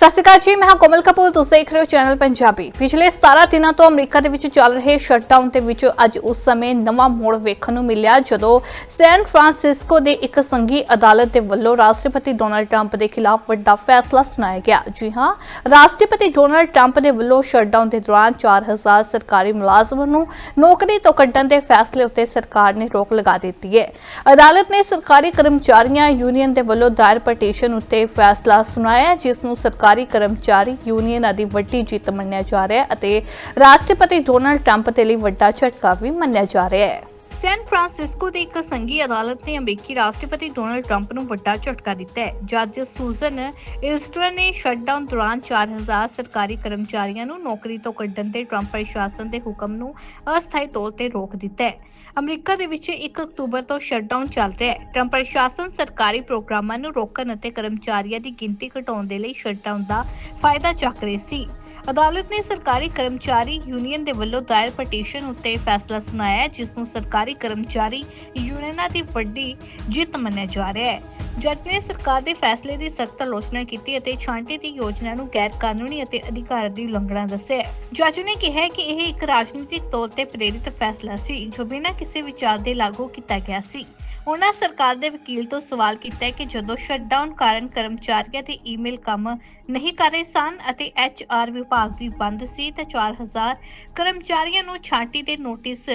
ਸਤਿ ਸ਼੍ਰੀ ਅਕਾਲ ਜੀ, ਮੈਂ ਹਾਂ ਕੋਮਲ ਕਪੂਰ, ਤੁਸੀਂ ਦੇਖ ਰਹੇ ਹੋ ਚੈਨਲ ਪੰਜਾਬੀ। ਪਿਛਲੇ 17 ਦਿਨਾਂ ਤੋਂ ਅਮਰੀਕਾ ਦੇ ਵਿੱਚ ਚੱਲ ਰਹੇ ਸ਼ਟਡਾਊਨ ਦੇ ਵਿੱਚ ਅੱਜ ਉਸ ਸਮੇਂ ਨਵਾਂ ਮੋੜ ਵੇਖਣ ਨੂੰ ਮਿਲਿਆ, ਜਦੋਂ ਸੈਨ ਫਰਾਂਸਿਸਕੋ ਦੇ ਇੱਕ ਸੰਘੀ ਅਦਾਲਤ ਦੇ ਵੱਲੋਂ ਰਾਸ਼ਟਰਪਤੀ ਡੋਨਾਲਡ ਟਰੰਪ ਦੇ ਖਿਲਾਫ ਵੱਡਾ ਫੈਸਲਾ ਸੁਣਾਇਆ ਗਿਆ। ਜੀ ਹਾਂ, ਰਾਸ਼ਟਰਪਤੀ ਡੋਨਾਲਡ ਟਰੰਪ ਦੇ ਵੱਲੋਂ ਸ਼ਟਡਾਊਨ ਦੇ ਦੌਰਾਨ 4000 ਸਰਕਾਰੀ ਮੁਲਾਜ਼ਮਾਂ ਨੂੰ ਨੌਕਰੀ ਤੋਂ ਕੱਢਣ ਦੇ ਫੈਸਲੇ ਉੱਤੇ ਸਰਕਾਰ ਨੇ ਰੋਕ ਲਗਾ ਦਿੱਤੀ ਹੈ। ਅਦਾਲਤ ਨੇ ਸਰਕਾਰੀ ਕਰਮਚਾਰੀਆਂ ਯੂਨੀਅਨ ਦੇ ਵੱਲੋਂ ਦਾਇਰ ਪਟੀਸ਼ਨ ਉੱਤੇ ਫੈਸਲਾ ਸੁਣਾਇਆ, ਜਿਸ ਨੂੰ ਸਰਕਾਰ ਕਰਮਚਾਰੀ ਯੂਨੀਅਨ ਦੀ ਵੱਡੀ ਜਿੱਤ ਮੰਨਿਆ ਜਾ ਰਿਹਾ ਹੈ ਅਤੇ ਰਾਸ਼ਟਰਪਤੀ ਡੋਨਾਲਡ ਟਰੰਪ ਦੇ ਲਈ ਵੱਡਾ ਝਟਕਾ ਵੀ ਮੰਨਿਆ ਜਾ ਰਿਹਾ ਹੈ। ਸੈਨ ਫਰਾਂਸਿਸਕੋ ਦੀ ਇੱਕ ਸੰਘੀ ਅਦਾਲਤ ਨੇ ਅਮਰੀਕੀ ਰਾਸ਼ਟਰਪਤੀ ਡੋਨਲਡ ਟਰੰਪ ਨੂੰ ਵੱਡਾ ਝਟਕਾ ਦਿੱਤਾ ਹੈ। ਜੱਜ ਸੂਜ਼ਨ ਇਲਸਟਰ ਨੇ ਸ਼ਟਡਾਊਨ ਦੌਰਾਨ 4000 ਸਰਕਾਰੀ ਕਰਮਚਾਰੀਆਂ ਨੂੰ ਨੌਕਰੀ ਤੋਂ ਕੱਢਣ ਦੇ ਟਰੰਪ ਪ੍ਰਸ਼ਾਸਨ ਦੇ ਹੁਕਮ ਨੂੰ ਅਸਥਾਈ ਤੌਰ ਤੇ ਰੋਕ ਦਿੱਤਾ ਹੈ। ਅਮਰੀਕਾ ਦੇ ਵਿੱਚ 1 ਅਕਤੂਬਰ ਤੋਂ ਸ਼ਟਡਾਊਨ ਚੱਲ ਰਿਹਾ ਹੈ। ਟਰੰਪ ਪ੍ਰਸ਼ਾਸਨ ਸਰਕਾਰੀ ਪ੍ਰੋਗਰਾਮਾਂ ਨੂੰ ਰੋਕਣ ਅਤੇ ਕਰਮਚਾਰੀਆਂ ਦੀ ਗਿਣਤੀ ਘਟਾਉਣ ਦੇ ਲਈ ਸ਼ਟਡਾਊਨ ਦਾ ਫਾਇਦਾ ਚੱਕ ਰਹੀ ਸੀ। ਅਦਾਲਤ ਨੇ ਸਰਕਾਰੀ ਕਰਮਚਾਰੀ ਯੂਨੀਅਨ ਦੇ ਵੱਲੋਂ ਦਾਇਰ ਪਟੀਸ਼ਨ ਉੱਤੇ ਫੈਸਲਾ ਸੁਣਾਇਆ ਹੈ, ਜਿਸ ਨੂੰ ਸਰਕਾਰੀ ਕਰਮਚਾਰੀ ਯੂਨੀਅਨਾਂ ਦੀ ਵੱਡੀ ਜਿੱਤ ਮੰਨਿਆ ਜਾ ਰਿਹਾ ਹੈ। ਜੱਜ ਨੇ ਸਰਕਾਰ ਦੇ ਫੈਸਲੇ ਦੀ ਸਖਤ ਆਲੋਚਨਾ ਕੀਤੀ ਅਤੇ ਛਾਂਟੀ ਦੀ ਯੋਜਨਾ ਨੂੰ ਗੈਰ ਕਾਨੂੰਨੀ ਅਤੇ ਅਧਿਕਾਰ ਦੀ ਉਲੰਘਣਾ ਦੱਸਿਆ ਜੱਜ ਨੇ ਕਿਹਾ ਕਿ ਇਹ ਇੱਕ ਰਾਜਨੀਤਿਕ ਤੌਰ ਤੇ ਪ੍ਰੇਰਿਤ ਫੈਸਲਾ ਸੀ, ਜੋ ਬਿਨਾਂ ਕਿਸੇ ਵਿਚਾਰ ਦੇ ਲਾਗੂ ਕੀਤਾ ਗਿਆ ਸੀ। ਉਹਨਾਂ ਸਰਕਾਰ ਦੇ ਵਕੀਲ ਤੋਂ ਸਵਾਲ ਕੀਤਾ ਹੈ ਕਿ ਜਦੋਂ ਸ਼ਟਡਾਊਨ ਕਾਰਨ ਕਰਮਚਾਰੀਆਂ ਦੇ ਈਮੇਲ ਕੰਮ ਨਹੀਂ ਕਰ ਰਹੇ ਸਨ ਅਤੇ ਐਚਆਰ ਵਿਭਾਗ ਵੀ ਬੰਦ ਸੀ, ਤਾਂ 4000 ਕਰਮਚਾਰੀਆਂ ਨੂੰ ਛਾਂਟੀ ਦੇ ਨੋਟਿਸ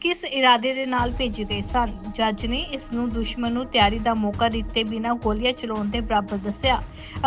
ਕਿਸ ਇਰਾਦੇ ਦੇ ਨਾਲ ਭੇਜੇ ਗਏ ਸਨ? ਜੱਜ ਨੇ ਇਸ ਨੂੰ ਦੁਸ਼ਮਣ ਨੂੰ ਤਿਆਰੀ ਦਾ ਮੌਕਾ ਦਿੱਤੇ ਬਿਨਾਂ ਗੋਲੀਆਂ ਚਲਾਉਣ ਦੇ ਬਰਾਬਰ ਦੱਸਿਆ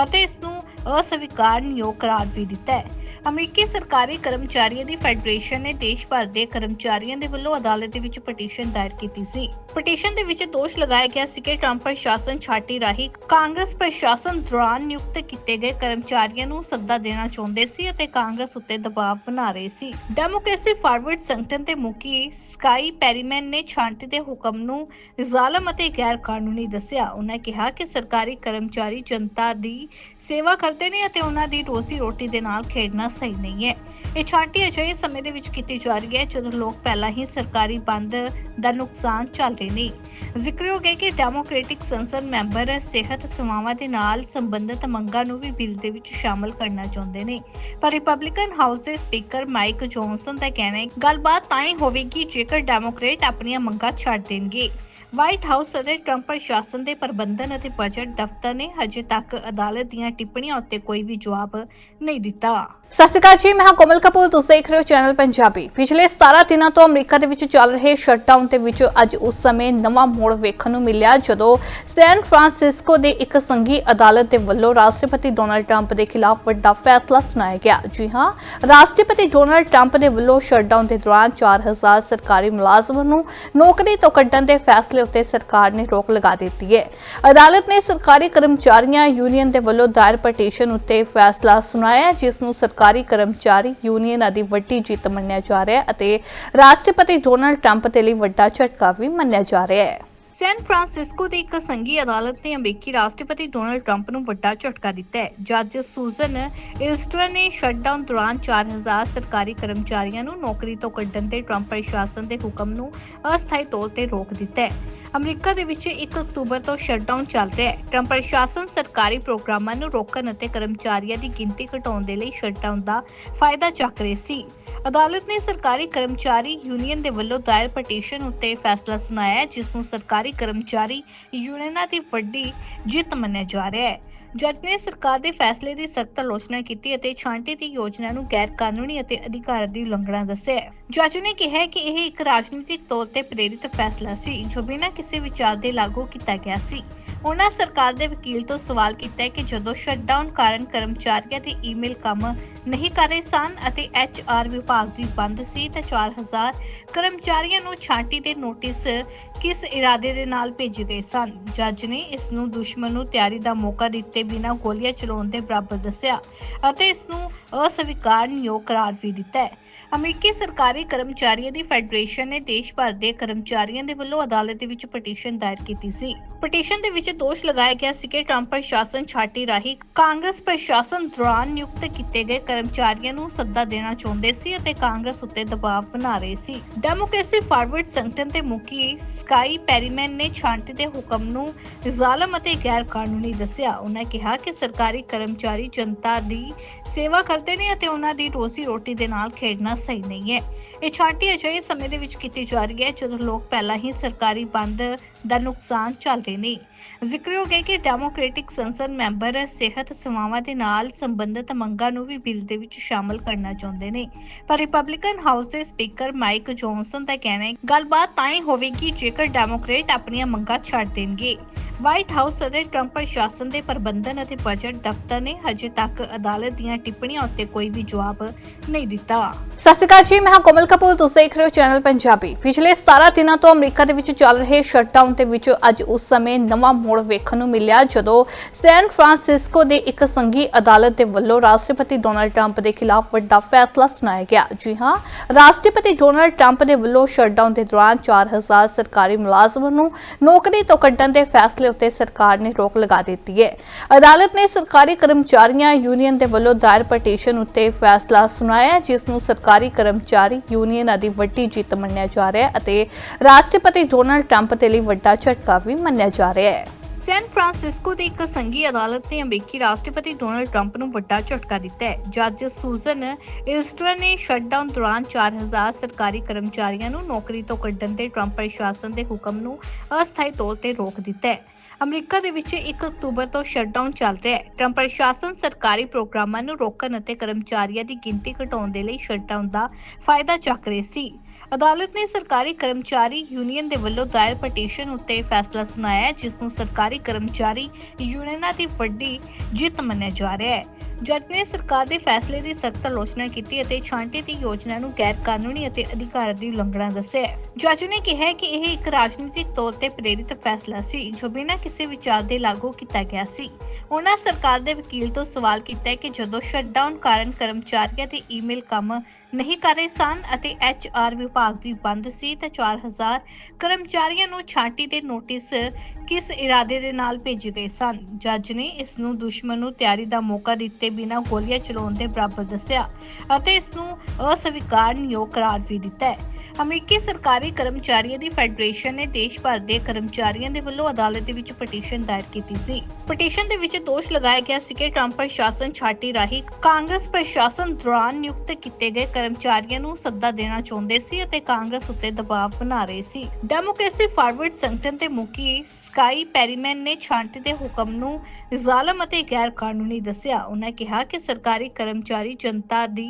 ਅਤੇ ਇਸ ਨੂੰ ਅਸਵੀਕਾਰਨਯੋਗ ਕਰਾਰ ਵੀ ਦਿੱਤਾ ਹੈ। ਅਮਰੀਕੀ ਸਰਕਾਰੀ ਕਰਮਚਾਰੀਆਂ ਦੀ ਫੈਡਰੇਸ਼ਨ ਨੇ ਦੇਸ਼ ਭਰ ਦੇ ਕਰਮਚਾਰੀਆਂ ਦੇ ਵੱਲੋਂ ਅਦਾਲਤ ਦੇ ਵਿੱਚ ਪਟੀਸ਼ਨ ਦਾਇਰ ਕੀਤੀ ਸੀ। ਪਟੀਸ਼ਨ ਦੇ ਵਿੱਚ ਦੋਸ਼ ਲਗਾਇਆ ਗਿਆ ਸੀ ਕਿ ਟਰੰਪ ਪ੍ਰਸ਼ਾਸਨ ਛਾਟੀ ਰਾਹੀਂ ਕਾਂਗਰਸ ਪ੍ਰਸ਼ਾਸਨ ਦੌਰਾਨ ਨਿਯੁਕਤ ਕੀਤੇ ਗਏ ਕਰਮਚਾਰੀਆਂ ਨੂੰ ਸੱਦਾ ਦੇਣਾ ਚਾਹੁੰਦੇ ਸੀ ਅਤੇ ਕਾਂਗਰਸ ਉੱਤੇ ਦਬਾਅ ਬਣਾ ਰਹੇ ਸੀ। ਡੈਮੋਕ੍ਰੇਸੀ ਫਾਰਵਰਡ ਸੰਗਠਨ ਦੇ ਮੁਖੀ ਸਕਾਈ ਪੈਰੀਮੈਨ ਨੇ ਛਾਂਟੀ ਦੇ ਹੁਕਮ ਨੂੰ ਜ਼ਾਲਮ ਅਤੇ ਗੈਰ ਕਾਨੂੰਨੀ ਦੱਸਿਆ। ਉਹਨਾਂ ਕਿਹਾ ਕਿ ਸਰਕਾਰੀ ਕਰਮਚਾਰੀ ਜਨਤਾ ਦੀ ਸੇਵਾ ਕਰਦੇ ਨੇ ਅਤੇ ਉਹਨਾਂ ਦੀ ਰੋਜ਼ੀ ਰੋਟੀ ਦੇ ਨਾਲ ਖੇਡਣਾ ਸਹੀ ਨਹੀਂ ਹੈ। ਇਹ ਛਾਂਟੀ ਅਜਿਹੇ ਸਮੇਂ ਦੇ ਵਿੱਚ ਕੀਤੀ ਜਾ ਰਹੀ ਹੈ ਜਦੋਂ ਲੋਕ ਪਹਿਲਾਂ ਹੀ ਸਰਕਾਰੀ ਬੰਦ ਦਾ ਨੁਕਸਾਨ ਚੱਲ ਰਹੇ ਨੇ। ਜ਼ਿਕਰਯੋਗ ਹੈ ਕਿ ਡੈਮੋਕ੍ਰੈਟਿਕ ਸੰਸਦ ਮੈਂਬਰ ਸਿਹਤ ਸੇਵਾਵਾਂ ਦੇ ਨਾਲ ਸੰਬੰਧਿਤ ਮੰਗਾਂ ਨੂੰ ਵੀ ਬਿੱਲ ਦੇ ਵਿੱਚ ਸ਼ਾਮਲ ਕਰਨਾ ਚਾਹੁੰਦੇ ਨੇ। ਪਰ ਰਿਪਬਲਿਕਨ ਹਾਊਸ ਦੇ ਸਪੀਕਰ ਮਾਈਕ ਜੌਨਸਨ ਦਾ ਕਹਿਣਾ ਹੈ, ਗੱਲਬਾਤ ਤਾਂ ਹੀ ਹੋਵੇਗੀ ਜੇਕਰ ਡੈਮੋਕ੍ਰੇਟ ਆਪਣੀਆਂ ਮੰਗਾਂ ਛੱਡ ਦੇਣਗੇ। ਵਾਈਟ ਹਾਊਸ ਅਤੇ ਟਰੰਪ ਪ੍ਰਸ਼ਾਸਨ ਦੇ ਪ੍ਰਬੰਧਨ ਅਤੇ ਬਜਟ ਦਫ਼ਤਰ ਨੇ ਹਜੇ ਤੱਕ ਅਦਾਲਤ ਦੀਆਂ ਟਿੱਪਣੀਆਂ ਉੱਤੇ ਕੋਈ ਵੀ ਜਵਾਬ ਨਹੀਂ ਦਿੱਤਾ। ਸਤਿ ਸ਼੍ਰੀ ਅਕਾਲ ਜੀ, ਮੈਂ ਕੋਮਲ ਕਪੂਰ, ਤੁਸੀਂ ਦੇਖ ਰਹੇ ਹੋ ਚੈਨਲ ਪੰਜਾਬੀ। ਪਿਛਲੇ 17 ਦਿਨਾਂ ਤੋਂ ਅਮਰੀਕਾ ਦੇ ਵਿੱਚ ਚੱਲ ਰਹੇ ਸ਼ਟਡਾਊਨ ਦੇ ਵਿੱਚ ਅੱਜ ਉਸ ਸਮੇਂ ਨਵਾਂ ਮੋੜ ਵੇਖਣ ਨੂੰ ਮਿਲਿਆ, ਜਦੋਂ ਸੈਨ ਫਰਾਂਸਿਸਕੋ ਦੇ ਇੱਕ ਸੰਘੀ ਅਦਾਲਤ ਦੇ ਵੱਲੋਂ ਰਾਸ਼ਟਰਪਤੀ ਡੋਨਲਡ ਟਰੰਪ ਦੇ ਖਿਲਾਫ ਵੱਡਾ ਫੈਸਲਾ ਸੁਣਾਇਆ ਗਿਆ। ਜੀ ਹਾਂ, ਰਾਸ਼ਟਰਪਤੀ ਡੋਨਲਡ ਟਰੰਪ ਦੇ ਵੱਲੋਂ ਸ਼ਟਡਾਊਨ ਦੇ ਦੌਰਾਨ 4000 ਸਰਕਾਰੀ ਮੁਲਾਜ਼ਮਾਂ ਨੂੰ ਨੌਕਰੀ ਤੋਂ ਕੱਢਣ ਦੇ ਫੈਸਲੇ ਉੱਤੇ ਸਰਕਾਰ ਨੇ ਰੋਕ ਲਗਾ ਦਿੱਤੀ ਹੈ। ਅਦਾਲਤ ਨੇ ਸਰਕਾਰੀ ਕਰਮਚਾਰੀਆਂ ਯੂਨੀਅਨ ਦੇ ਵੱਲੋਂ ਦਾਇਰ ਪਟੀਸ਼ਨ ਉੱਤੇ ਫੈਸਲਾ ਸੁਣਾਇਆ ਜਿਸ ਨੂੰ ਸਰਕਾਰੀ ਕਰਮਚਾਰੀ ਯੂਨੀਅਨ ਦੀ ਵੱਡੀ ਜਿੱਤ ਮੰਨਿਆ ਜਾ ਰਿਹਾ ਹੈ ਅਤੇ ਰਾਸ਼ਟਰਪਤੀ ਡੋਨਲਡ ਟਰੰਪ ਦੇ ਲਈ ਵੱਡਾ ਝਟਕਾ ਵੀ ਮੰਨਿਆ ਜਾ ਰਿਹਾ ਹੈ। ਸੈਨ ਫਰਾਂਸਿਸਕੋ ਦੀ ਇੱਕ ਸੰਘੀ ਅਦਾਲਤ ਨੇ ਅਮਰੀਕੀ ਰਾਸ਼ਟਰਪਤੀ ਡੋਨਾਲਡ ਟਰੰਪ ਨੂੰ ਵੱਡਾ ਝਟਕਾ ਦਿੱਤਾ ਹੈ। ਜੱਜ ਸੂਜ਼ਨ ਇਲਸਟਰ ਨੇ ਸ਼ਟਡਾਊਨ ਦੌਰਾਨ 4000 ਸਰਕਾਰੀ ਕਰਮਚਾਰੀਆਂ ਨੂੰ ਨੌਕਰੀ ਤੋਂ ਕੱਢਣ ਤੇ ਟਰੰਪ ਪ੍ਰਸ਼ਾਸਨ ਦੇ ਹੁਕਮ ਨੂੰ ਅਸਥਾਈ ਤੌਰ ਤੇ ਰੋਕ ਦਿੱਤਾ ਹੈ। ਅਮਰੀਕਾ ਦੇ ਵਿੱਚ 1 ਅਕਤੂਬਰ ਤੋਂ ਸ਼ਟਡਾਊਨ ਚੱਲ ਰਿਹਾ ਹੈ। ਟਰੰਪ ਪ੍ਰਸ਼ਾਸਨ ਸਰਕਾਰੀ ਪ੍ਰੋਗਰਾਮਾਂ ਨੂੰ ਰੋਕਣ ਅਤੇ ਕਰਮਚਾਰੀਆਂ ਦੀ ਗਿਣਤੀ ਘਟਾਉਣ ਦੇ ਲਈ ਸ਼ਟਡਾਊਨ ਦਾ ਫਾਇਦਾ ਚੱਕ ਰਹੀ ਸੀ। ਅਦਾਲਤ ਨੇ ਸਰਕਾਰੀ ਕਰਮਚਾਰੀ ਯੂਨੀਅਨ ਦੇ ਵੱਲੋਂ ਦਾਇਰ ਪਟੀਸ਼ਨ ਉੱਤੇ ਫੈਸਲਾ ਸੁਣਾਇਆ ਜਿਸ ਨੂੰ ਸਰਕਾਰੀ ਕਰਮਚਾਰੀ ਯੂਨੀਅਨਾਂ ਦੀ ਵੱਡੀ ਜਿੱਤ ਮੰਨਿਆ ਜਾ ਰਿਹਾ ਹੈ। ਜੱਜ ਨੇ ਸਰਕਾਰ ਦੇ ਫੈਸਲੇ ਦੀ ਸਖਤ ਆਲੋਚਨਾ ਕੀਤੀ ਅਤੇ ਛਾਂਟੀ ਦੀ ਯੋਜਨਾ ਨੂੰ ਗੈਰ ਕਾਨੂੰਨੀ ਅਤੇ ਅਧਿਕਾਰ ਦੀ ਉਲੰਘਣਾ ਦੱਸਿਆ ਜੱਜ ਨੇ ਕਿਹਾ ਕਿ ਇਹ ਇੱਕ ਰਾਜਨੀਤਿਕ ਤੌਰ ਤੇ ਪ੍ਰੇਰਿਤ ਫੈਸਲਾ ਸੀ, ਜੋ ਬਿਨਾਂ ਕਿਸੇ ਵਿਚਾਰ ਦੇ ਲਾਗੂ ਕੀਤਾ ਗਿਆ ਸੀ। ਉਹਨਾਂ ਸਰਕਾਰ ਦੇ ਵਕੀਲ ਤੋਂ ਸਵਾਲ ਕੀਤਾ ਹੈ ਕਿ ਜਦੋਂ ਸ਼ਟਡਾਊਨ ਕਾਰਨ ਕਰਮਚਾਰੀਆਂ ਦੇ ਈਮੇਲ ਕੰਮ ਨਹੀਂ ਕਰ ਰਹੇ ਸਨ ਅਤੇ ਐਚਆਰ ਵਿਭਾਗ ਵੀ ਬੰਦ ਸੀ ਤਾਂ 4000 ਕਰਮਚਾਰੀਆਂ ਨੂੰ ਛਾਂਟੀ ਦੇ ਨੋਟਿਸ ਕਿਸ ਇਰਾਦੇ ਦੇ ਨਾਲ ਭੇਜੇ ਗਏ ਸਨ? ਜੱਜ ਨੇ ਇਸ ਨੂੰ ਦੁਸ਼ਮਣ ਨੂੰ ਤਿਆਰੀ ਦਾ ਮੌਕਾ ਦਿੱਤੇ ਬਿਨਾਂ ਗੋਲੀਆਂ ਚਲਾਉਣ ਦੇ ਬਰਾਬਰ ਦੱਸਿਆ ਅਤੇ ਇਸ ਨੂੰ ਅਸਵੀਕਾਰਨਯੋਗ ਕਰਾਰ ਵੀ ਦਿੱਤਾ ਹੈ। ਅਮਰੀਕੀ ਸਰਕਾਰੀ ਕਰਮਚਾਰੀਆਂ ਦੀ ਫੈਡਰੇਸ਼ਨ ਨੇ ਦੇਸ਼ ਭਰ ਦੇ ਕਰਮਚਾਰੀਆਂ ਦੇ ਵੱਲੋਂ ਅਦਾਲਤ ਦੇ ਵਿੱਚ ਪਟੀਸ਼ਨ ਦਾਇਰ ਕੀਤੀ ਸੀ। ਪਟੀਸ਼ਨ ਦੇ ਵਿੱਚ ਦੋਸ਼ ਲਗਾਇਆ ਗਿਆ ਸੀ ਕਿ ਟਰੰਪ ਪ੍ਰਸ਼ਾਸਨ ਛਾਟੀ ਰਾਹੀਂ ਕਾਂਗਰਸ ਪ੍ਰਸ਼ਾਸਨ ਦੌਰਾਨ ਨਿਯੁਕਤ ਕੀਤੇ ਗਏ ਕਰਮਚਾਰੀਆਂ ਨੂੰ ਸੱਦਾ ਦੇਣਾ ਚਾਹੁੰਦੇ ਸੀ ਅਤੇ ਕਾਂਗਰਸ ਉੱਤੇ ਦਬਾਅ ਬਣਾ ਰਹੇ ਸੀ। ਡੈਮੋਕ੍ਰੇਸੀ ਫਾਰਵਰਡ ਸੰਗਠਨ ਦੇ ਮੁਖੀ ਸਕਾਈ ਪੈਰੀਮੈਨ ਨੇ ਛਾਂਟੀ ਦੇ ਹੁਕਮ ਨੂੰ ਜ਼ਾਲਮ ਅਤੇ ਗੈਰ ਕਾਨੂੰਨੀ ਦੱਸਿਆ। ਉਹਨਾਂ ਕਿਹਾ ਕਿ ਸਰਕਾਰੀ ਕਰਮਚਾਰੀ ਜਨਤਾ ਦੀ ਸੇਵਾ ਕਰਦੇ ਨੇ ਅਤੇ ਉਹਨਾਂ ਦੀ ਰੋਜ਼ੀ ਰੋਟੀ ਦੇ ਨਾਲ ਖੇਡਣਾ ਸਹੀ ਨਹੀਂ ਹੈ। ਇਹ ਛਾਂਟੀ ਅਜਿਹੇ ਸਮੇਂ ਦੇ ਵਿੱਚ ਕੀਤੀ ਜਾ ਰਹੀ ਹੈ ਜਦੋਂ ਲੋਕ ਪਹਿਲਾਂ ਹੀ ਸਰਕਾਰੀ ਬੰਦ ਦਾ ਨੁਕਸਾਨ ਚੱਲ ਰਹੇ ਨੇ। ਜ਼ਿਕਰਯੋਗ ਹੈ ਕਿ ਡੈਮੋਕ੍ਰੈਟਿਕ ਸੰਸਦ ਮੈਂਬਰ ਸਿਹਤ ਸੇਵਾਵਾਂ ਦੇ ਨਾਲ ਸੰਬੰਧਿਤ ਮੰਗਾਂ ਨੂੰ ਵੀ ਬਿੱਲ ਦੇ ਵਿੱਚ ਸ਼ਾਮਲ ਕਰਨਾ ਚਾਹੁੰਦੇ ਨੇ। ਪਰ ਰਿਪਬਲਿਕਨ ਹਾਊਸ ਦੇ ਸਪੀਕਰ ਮਾਈਕ ਜੌਨਸਨ ਦਾ ਕਹਿਣਾ ਹੈ, ਗੱਲਬਾਤ ਤਾਂ ਹੀ ਹੋਵੇਗੀ ਜੇਕਰ ਡੈਮੋਕ੍ਰੇਟ ਆਪਣੀਆਂ ਮੰਗਾਂ ਛੱਡ ਦੇਣਗੇ। ਵਾਈਟ ਹਾਊਸ ਅਤੇ ਟਰੰਪ ਪ੍ਰਸ਼ਾਸਨ ਦੇ ਪ੍ਰਬੰਧਨ ਅਤੇ ਬਜਟ ਦਫ਼ਤਰ ਨੇ ਹਜੇ ਤੱਕ ਅਦਾਲਤ ਦੀਆਂ ਟਿੱਪਣੀਆਂ ਉੱਤੇ ਕੋਈ ਵੀ ਜਵਾਬ ਨਹੀਂ ਦਿੱਤਾ। ਸਤਿ ਸ਼੍ਰੀ ਅਕਾਲ ਜੀ, ਮੈਂ ਹਾਂ ਕੋਮਲ ਕਪੂਰ, ਤੁਸੀਂ ਦੇਖ ਰਹੇ ਹੋ ਚੈਨਲ ਪੰਜਾਬੀ। ਪਿਛਲੇ 17 ਦਿਨਾਂ ਤੋਂ ਅਮਰੀਕਾ ਦੇ ਵਿੱਚ ਚੱਲ ਰਹੇ ਸ਼ਟਡਾਊਨ ਦੇ ਵਿੱਚ ਅੱਜ ਉਸ ਸਮੇਂ ਨਵਾਂ ਮੋੜ ਵੇਖਣ ਨੂੰ ਮਿਲਿਆ, ਜਦੋਂ ਸੈਨ ਫਰਾਂਸਿਸਕੋ ਦੇ ਇੱਕ ਸੰਘੀ ਅਦਾਲਤ ਦੇ ਵੱਲੋਂ ਰਾਸ਼ਟਰਪਤੀ ਡੋਨਲਡ ਟਰੰਪ ਦੇ ਖਿਲਾਫ ਵੱਡਾ ਫੈਸਲਾ ਸੁਣਾਇਆ ਗਿਆ। ਜੀ ਹਾਂ, ਰਾਸ਼ਟਰਪਤੀ ਡੋਨਲਡ ਟਰੰਪ ਦੇ ਵੱਲੋਂ ਸ਼ਟਡਾਊਨ ਦੇ ਦੌਰਾਨ 4000 ਸਰਕਾਰੀ ਮੁਲਾਜ਼ਮਾਂ ਨੂੰ ਨੌਕਰੀ ਤੋਂ ਕੱਢਣ ਦੇ ਫੈਸਲੇ ਉੱਤੇ ਸਰਕਾਰ ਨੇ ਰੋਕ ਲਗਾ ਦਿੱਤੀ ਹੈ। ਅਦਾਲਤ ਨੇ ਸਰਕਾਰੀ ਕਰਮਚਾਰੀਆਂ ਯੂਨੀਅਨ ਦੇ ਵੱਲੋਂ ਦਾਇਰ ਪਟੀਸ਼ਨ ਉੱਤੇ ਫੈਸਲਾ ਸੁਣਾਇਆ, ਜਿਸ ਨੂੰ ਸਰਕਾਰੀ ਕਰਮਚਾਰੀ ਯੂਨੀਅਨ ਦੀ ਵੱਡੀ ਜਿੱਤ ਮੰਨਿਆ ਜਾ ਰਿਹਾ ਹੈ ਅਤੇ ਰਾਸ਼ਟਰਪਤੀ ਡੋਨਾਲਡ ਟਰੰਪ ਦੇ ਲਈ ਵੱਡਾ ਝਟਕਾ ਵੀ ਮੰਨਿਆ ਜਾ ਰਿਹਾ ਹੈ। ਸੈਨ ਫਰਾਂਸਿਸਕੋ ਦੀ ਇੱਕ ਸੰਘੀ ਅਦਾਲਤ ਨੇ ਅਮਰੀਕੀ ਰਾਸ਼ਟਰਪਤੀ ਡੋਨਾਲਡ ਟਰੰਪ ਨੂੰ ਵੱਡਾ ਝਟਕਾ ਦਿੱਤਾ ਹੈ। ਜੱਜ ਸੂਜ਼ਨ ਇਲਸਟਰ ਨੇ ਸ਼ਟਡਾਊਨ ਦੌਰਾਨ 4000 ਸਰਕਾਰੀ ਕਰਮਚਾਰੀਆਂ ਨੂੰ ਨੌਕਰੀ ਤੋਂ ਕੱਢਣ ਦੇ ਟਰੰਪ ਪ੍ਰਸ਼ਾਸਨ ਦੇ ਹੁਕਮ ਨੂੰ ਅਸਥਾਈ ਤੌਰ ਤੇ ਰੋਕ ਦਿੱਤਾ ਹੈ। ਅਮਰੀਕਾ ਦੇ ਵਿੱਚ 1 ਅਕਤੂਬਰ ਤੋਂ ਸ਼ਟਡਾਊਨ ਚੱਲ ਰਿਹਾ ਹੈ। ਟਰੰਪ ਪ੍ਰਸ਼ਾਸਨ ਸਰਕਾਰੀ ਪ੍ਰੋਗਰਾਮਾਂ ਨੂੰ ਰੋਕਣ ਅਤੇ ਕਰਮਚਾਰੀਆਂ ਦੀ ਗਿਣਤੀ ਘਟਾਉਣ ਦੇ ਲਈ ਸ਼ਟਡਾਊਨ ਦਾ ਫਾਇਦਾ ਚੱਕ ਰਹੀ ਸੀ। ਅਦਾਲਤ ਨੇ ਸਰਕਾਰੀ ਕਰਮਚਾਰੀ ਯੂਨੀਅਨ ਦੇ ਵੱਲੋਂ ਦਾਇਰ ਪਟੀਸ਼ਨ ਉੱਤੇ ਫੈਸਲਾ ਸੁਣਾਇਆ ਹੈ, ਜਿਸ ਨੂੰ ਸਰਕਾਰੀ ਕਰਮਚਾਰੀ ਯੂਨੀਅਨਾਂ ਦੀ ਵੱਡੀ ਜਿੱਤ ਮੰਨਿਆ ਜਾ ਰਿਹਾ ਹੈ। ਜੱਜ ਨੇ ਸਰਕਾਰ ਦੇ ਫੈਸਲੇ ਦੀ ਸਖਤ ਆਲੋਚਨਾ ਕੀਤੀ ਅਤੇ ਛਾਂਟੀ ਦੀ ਯੋਜਨਾ ਨੂੰ ਗੈਰ ਕਾਨੂੰਨੀ ਅਤੇ ਅਧਿਕਾਰ ਦੀ ਉਲੰਘਣਾ ਦੱਸਿਆ ਜੱਜ ਨੇ ਕਿਹਾ ਕਿ ਇਹ ਇੱਕ ਰਾਜਨੀਤਿਕ ਤੌਰ ਤੇ ਪ੍ਰੇਰਿਤ ਫੈਸਲਾ ਸੀ ਜੋ ਬਿਨਾਂ ਕਿਸੇ ਵਿਚਾਰ ਦੇ ਲਾਗੂ ਕੀਤਾ ਗਿਆ ਸੀ। ਉਹਨਾਂ ਸਰਕਾਰ ਦੇ ਵਕੀਲ ਤੋਂ ਸਵਾਲ ਕੀਤਾ ਕਿ ਜਦੋਂ ਸ਼ਟਡਾਊਨ ਕਾਰਨ ਕਰਮਚਾਰੀਆਂ ਦੇ ਈਮੇਲ ਕੰਮ ਨਹੀਂ ਕਰ ਰਹੇ ਸਨ ਅਤੇ ਐਚਆਰ ਵਿਭਾਗ ਵੀ ਬੰਦ ਸੀ ਤਾਂ 4000 ਕਰਮਚਾਰੀਆਂ ਨੂੰ ਛਾਂਟੀ ਦੇ ਨੋਟਿਸ ਕਿਸ ਇਰਾਦੇ ਦੇ ਨਾਲ ਭੇਜੇ ਗਏ ਸਨ। ਜੱਜ ਨੇ ਇਸ ਨੂੰ ਦੁਸ਼ਮਣ ਨੂੰ ਤਿਆਰੀ ਦਾ ਮੌਕਾ ਦਿੱਤੇ ਬਿਨਾਂ ਗੋਲੀਆਂ ਚਲਾਉਣ ਦੇ ਬਰਾਬਰ ਦੱਸਿਆ ਅਤੇ ਇਸ ਨੂੰ ਅਸਵੀਕਾਰਨਯੋਗ ਕਰਾਰ ਵੀ ਦਿੱਤਾ ਹੈ। ਅਮਰੀਕੀ ਸਰਕਾਰੀ ਕਰਮਚਾਰੀਆਂ ਦੀ ਫੈਡਰੇਸ਼ਨ ਨੇ ਦੇਸ਼ ਭਰ ਦੇ ਕਰਮਚਾਰੀਆਂ ਦੇ ਵੱਲੋਂ ਅਦਾਲਤ ਦੇ ਵਿੱਚ ਪਟੀਸ਼ਨ ਦਾਇਰ ਕੀਤੀ ਸੀ। ਪਟੀਸ਼ਨ ਦੇ ਵਿੱਚ ਦੋਸ਼ ਲਗਾਇਆ ਗਿਆ ਸੀ ਕਿ ਟਰੰਪ ਪ੍ਰਸ਼ਾਸਨ ਛਾਟੀ ਰਾਹੀਂ ਕਾਂਗਰਸ ਪ੍ਰਸ਼ਾਸਨ ਦੌਰਾਨ ਨਿਯੁਕਤ ਕੀਤੇ ਗਏ ਕਰਮਚਾਰੀਆਂ ਨੂੰ ਸੱਦਾ ਦੇਣਾ ਚਾਹੁੰਦੇ ਸੀ ਅਤੇ ਕਾਂਗਰਸ ਉੱਤੇ ਦਬਾਅ ਬਣਾ ਰਹੇ ਸੀ। ਡੈਮੋਕ੍ਰੇਸੀ ਫਾਰਵਰਡ ਸੰਗਠਨ ਦੇ ਮੁਖੀ ਸਕਾਈ ਪੈਰੀਮੈਨ ਨੇ ਛਾਂਟੀ ਦੇ ਹੁਕਮ ਨੂੰ ਜ਼ਾਲਮ ਅਤੇ ਗੈਰ ਕਾਨੂੰਨੀ ਦੱਸਿਆ। ਉਹਨਾਂ ਕਿਹਾ ਕਿ ਸਰਕਾਰੀ ਕਰਮਚਾਰੀ ਜਨਤਾ ਦੀ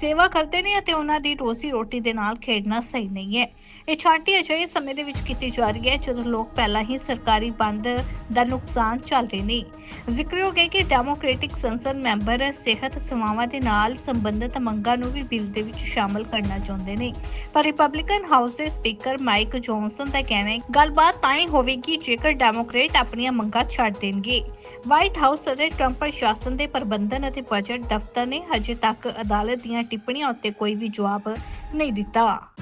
ਸੇਵਾ ਕਰਦੇ ਨੇ ਅਤੇ ਉਹਨਾਂ ਦੀ ਰੋਜ਼ੀ ਰੋਟੀ ਦੇ ਨਾਲ ਖੇਡਣਾ ਸਹੀ ਨਹੀਂ ਹੈ। ਇਹ ਛਾਂਟੀ ਅਜਿਹੇ ਸਮੇਂ ਦੇ ਵਿੱਚ ਕੀਤੀ ਜਾ ਰਹੀ ਹੈ ਜਦੋਂ ਲੋਕ ਪਹਿਲਾਂ ਹੀ ਸਰਕਾਰੀ ਬੰਦ ਦਾ ਨੁਕਸਾਨ ਚੱਲ ਰਹੇ ਨੇ। ਜ਼ਿਕਰਯੋਗ ਹੈ ਕਿ ਡੈਮੋਕ੍ਰੈਟਿਕ ਸੰਸਦ ਮੈਂਬਰ ਸਿਹਤ ਸੇਵਾਵਾਂ ਦੇ ਨਾਲ ਸੰਬੰਧਿਤ ਮੰਗਾਂ ਨੂੰ ਵੀ ਬਿੱਲ ਦੇ ਵਿੱਚ ਸ਼ਾਮਲ ਕਰਨਾ ਚਾਹੁੰਦੇ ਨੇ। ਪਰ ਰਿਪਬਲਿਕਨ ਹਾਊਸ ਦੇ ਸਪੀਕਰ ਮਾਈਕ ਜੌਨਸਨ ਦਾ ਕਹਿਣਾ ਹੈ, ਗੱਲਬਾਤ ਤਾਂ ਹੀ ਹੋਵੇਗੀ ਜੇਕਰ ਡੈਮੋਕ੍ਰੇਟ ਆਪਣੀਆਂ ਮੰਗਾਂ ਛੱਡ ਦੇਣਗੇ। ਵਾਈਟ ਹਾਊਸ ਅਤੇ ਟਰੰਪ ਪ੍ਰਸ਼ਾਸਨ ਦੇ ਪ੍ਰਬੰਧਨ ਅਤੇ ਬਜਟ ਦਫ਼ਤਰ ਨੇ ਹਜੇ ਤੱਕ ਅਦਾਲਤ ਦੀਆਂ ਟਿੱਪਣੀਆਂ ਉੱਤੇ ਕੋਈ ਵੀ ਜਵਾਬ ਨਹੀਂ ਦਿੱਤਾ।